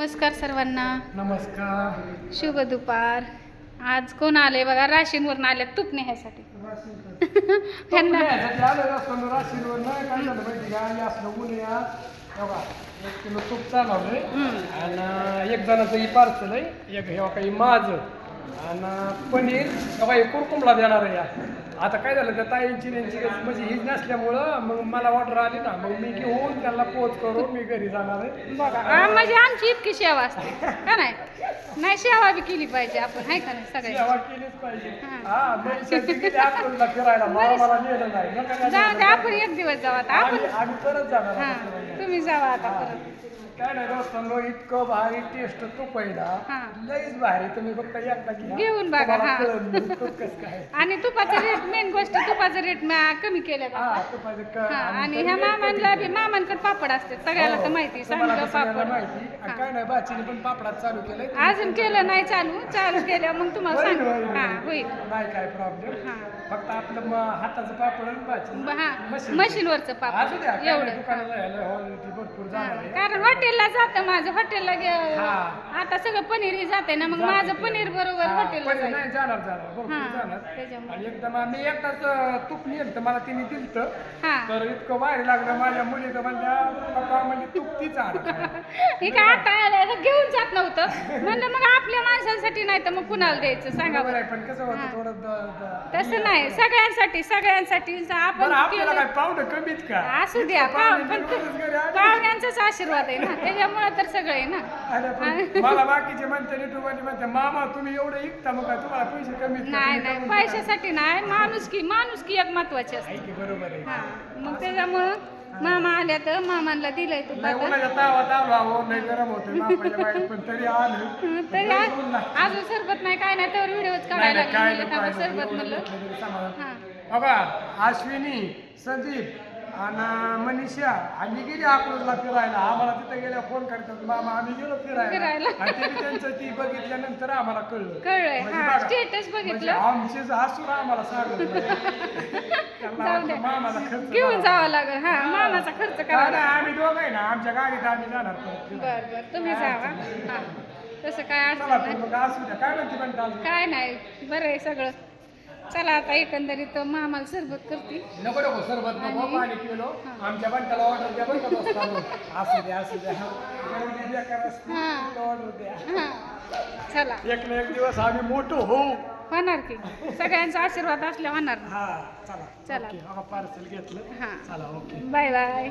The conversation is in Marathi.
नमस्कार सर्वांना. नमस्कार. शुभ दुपार. आज कोण आले बघा? राशींवरून आले तूप नेण्यासाठी ह्यांना यासाठी आलेलं असतं राशीवर नाही काय झालं माहिती का? असलं ऊन या बघा एक किलो तूप. आणि एक जणाचं ही पार्सल आहे. एक हे काही माझं. आणि पनीर. कुरकुमला देणार आहे या. आता काय झालं त्या ताईंची त्यांची म्हणजे हीच नसल्यामुळं मग मला ऑर्डर आली ना. मग मी घेऊन त्याला पोच करून मी घरी जाणार आहे. बघा म्हणजे आमची इतकी सेवा असते. का नाही? नाही सेवा बी केली पाहिजे आपण आहे का नाही सेवा केलीच पाहिजे. हा. फिरायला मला मला नेलं नाही. जाऊ दे आपण एक दिवस जाऊ आता. आपण आम्ही परत जाणार. तुम्ही जावा आता परत. काय नाही दोस्तांनो इतकं भारी टेस्ट तो पहिला. हा. लईच भारी. तुम्ही फक्त एकदा घ्या. घेऊन बघा, तुम्हाला हा. कळेल तूप कसं काय आणि तुपाचं रेट मेन गोष्ट तुपाचं रेट कमी केलं हा क- हा आणि ह्या एक मामांना बी मामांकडे पापड असते सगळ्याला तर हो. माहिती तुम्हाला सांडलं तर सगळ्यांना पापड. माहिती आणि हा. काय नाही बाचीने पण पापडात चालू केलंय. अजून केलं नाही चालू चालू केलं मग तुम्हाला होईल, सांग. होईल, हा होईल. होईल. नाही काय प्रॉब्लेम हा. फक्त आपलं म- हाताचं पापड आणि बाची ब- हा मशीन. मशीनवरचं असू पापड द्या काय नाही, एवढं. दुकानाला यायला हॉलवरती भरपूर जाणार आहे. कारण हॉटेलला जातं माझं हॉटेलला गे- हा. आता सगळं पनीर ही जाते ना मग माझं. पनीर बरोबर हा, हॉटेलला पनीर जाईल. नाही जाणार जाणार. भरपूर जाणार. त्याच्यामुळे. आणि एकदम मी एकटाच अं, तूप नेलं तर मला तिने दिलत. हा. तर इतकं भारी लागलं माझ्या मुली तर म्हणल्या पप्पा म्हणजे तूप तीच हे काय आता आलं घेऊन जात नव्हतं. म्हणलं मग आपल्या माणसांसाठी नाही तर मग कुणाला द्यायचं? सांगा बरं आहे पण कसं हा. होतं थोडं द- द- तसं नाही. सगळ्यांसाठी सगळ्यांसाठी आपण बरं आपल्याला केलं. काय पाहुणं कमीत का? असू द्या पाव- पण तू- पाहुण्यांचाच आशीर्वाद आहे ना त्याच्यामुळे तर सगळं आहे ना. अरे पण मला बाकीचे म्हणते युट्यूबवाले म्हणते मामा तुम्ही एवढं ऐकता मग काय तुम्हाला पैसे कमीत का? नाही तुम्ही नाही कमवून पैशासाठी नाही माणुसकी माणुसकी एक महत्वाची असते. की बरोबर आहे. हा मग त्याच्यामुळं मामा आल्या तर मामांना दिलंय तू नाही उन्हाच्या तावात आलो आहो नाही गरम होते मापाच्या बाहेर पण तरी आलं. तरी लई आज- ऊन लागतं. अजून सरबत नाही काय नाही तर व्हिडिओच नाही काढायला नाही काय लागले. थांबा सरबत म्हणलं. समाधान. हा. बघा अश्विनी संदीप आणि मनीषा आम्ही गेली अकलूजला फिरायला. आम्हाला तिथे गेल्या फोन करतात मामा आम्ही गेलो फिरायला. फिरायला. आणि ते बी त्यांचं ती बघितल्यानंतर आम्हाला कळलं. कळलंय. म्हणजे हा बघा, स्टेटस म्हणजे बघितलं. आमचे हसून आम्हाला सांगत जाऊ मामाला खर्च घेऊन. जावं लागेल. हा मामाचा खर्च करावा नाही, आम्ही दोघं आहे ना आमच्या गाडीत आम्ही जाणार परत फिरायला. बर बर. तुम्ही जावा. हा. तसं काय चला अडचण तर नाही. मग असू द्या. काय म्हणते अजून? काय नाही. बरं आहे सगळं. चला आता एकंदरीत मामाला सरबत करते. नको नको सरबत नको आणि- पाणी पिलो. आमच्या बंटाला ऑर्डर द्या बरं का दोस्तांनो. असू द्या असू द्या. गर्दी बेकार असते हा. ऑर्डर द्या. हा. चला. एक ना एक दिवस आम्ही मोठो होऊ. होणार की? सगळ्यांचा आशीर्वाद असल्या होणार. हा चला. चला. ओके पार्सल घेतलं. हा. चला ओके. Bye bye.